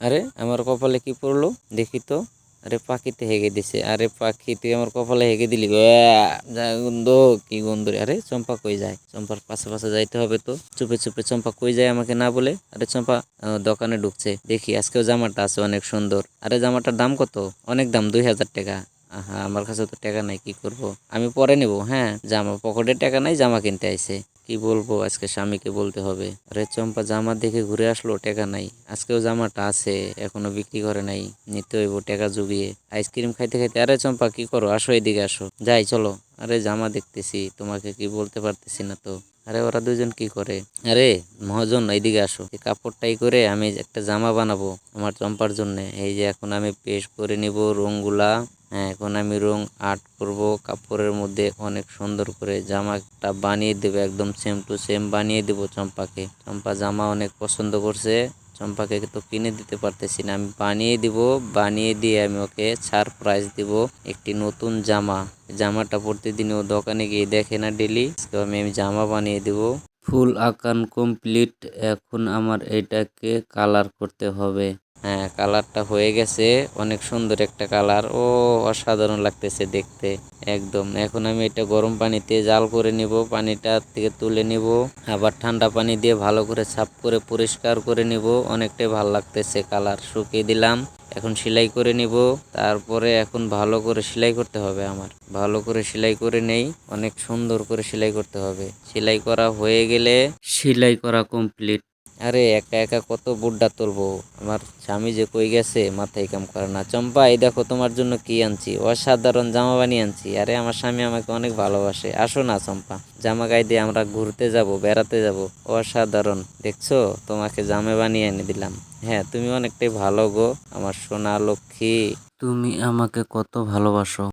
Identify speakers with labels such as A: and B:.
A: আরে আমার কপালে কি পড়ল? দেখি তো। আরে পাখিতে হেগে দিছে। আরে পাখি, তুই আমার কপালে হেগে দিলি গন্ধ, কি গন্ধ রে। আরে চম্পা কই যায়? চম্পার পাশে পাশে যাইতে হবে তো। চুপে চুপে চম্পা কই যায় আমাকে না বলে? আরে চম্পা দোকানে ঢুকছে। দেখি, আজকেও জামাটা আছে অনেক সুন্দর। আরে জামাটার দাম কত? অনেক দাম, দুই হাজার টাকা। আহা, আমার কাছে তো টাকা নাই, কি করব? আমি পরে নেব হ্যাঁ? জামা পকেটে টাকা নাই, জামা কিনতে আইছে। কি বলব, আজকে স্বামীকে বলতে হবে। আরে চম্পা, জামা দেখে ঘুরে আসলো, টাকা নাই। আজকেও জামাটা আছে, এখনও বিক্রি করে নাই। নিতে হইব টাকা জুগিয়ে। আইসক্রিম খাইতে খাইতে, আরে চম্পা, কি করো? আসো এদিকে, আসো। যাই, চলো। আরে জামা দেখতেছি, তোমাকে কি বলতে পারতেছি না তো। আরে ওরা দুজন কি করে? আরে মহাজন এইদিকে আসো। এই কাপড়টাই করে আমি একটা জামা বানাবো আমার চম্পার জন্য। এই যে এখন আমি পেস্ট করে নিব রংগুলা হ্যাঁ এখন আমি রং আর্ট করব। কাপড়ের মধ্যে অনেক সুন্দর করে জামাটা বানিয়ে দেবো, একদম সেম টু সেম বানিয়ে দেব চম্পাকে। চম্পা জামা অনেক পছন্দ করছে, চম্পাকে তো কিনে দিতে পারতেছি না। আমি বানিয়ে দিব, বানিয়ে দিয়ে আমি ওকে ছাড় প্রাইস দিব একটি নতুন জামা। জামাটা প্রতিদিন ও দোকানে গিয়ে দেখে না ডেলি আমি আমি জামা বানিয়ে দিব। ফুল আঁকান কমপ্লিট এখন আমার এটাকে কালার করতে হবে। হ্যাঁ কালারটা হয়ে গেছে। অনেক সুন্দর একটা কালার। ও, অসাধারণ লাগতেছে দেখতে। একদম। এখন আমি এটা গরম পানিতে জাল করে নিব। পানিটা থেকে তুলে নিব। আবার ঠান্ডা পানি দিয়ে ভালো করে সাফ করে পরিষ্কার করে নিব। অনেকটাই ভালো লাগতেছে কালার। শুকিয়ে দিলাম। এখন সেলাই করে নিব। তারপরে এখন ভালো করে সেলাই করতে হবে আমার। ভালো করে সেলাই করে নেই। অনেক সুন্দর করে সেলাই করতে হবে। সেলাই করা হয়ে গেলে সেলাই করা কমপ্লিট আরে একা একা কত বুড্ডা তুলবো? আমার স্বামী যে কই গেছে, মাথায় কাম করে না। চম্পা, এই দেখো তোমার জন্য কি আনছি? অসাধারণ জামা বানিয়ে আনছি। আরে আমার স্বামী আমাকে অনেক ভালোবাসে। আসো না চম্পা, জামা গায়ে দিয়ে আমরা ঘুরতে যাব, বেড়াতে যাব। অসাধারণ, দেখছ? তোমাকে জামা বানিয়ে এনে দিলাম। হ্যাঁ তুমি অনেকটাই ভালো গো, আমার সোনা লক্ষ্মী। তুমি আমাকে কত ভালোবাসো।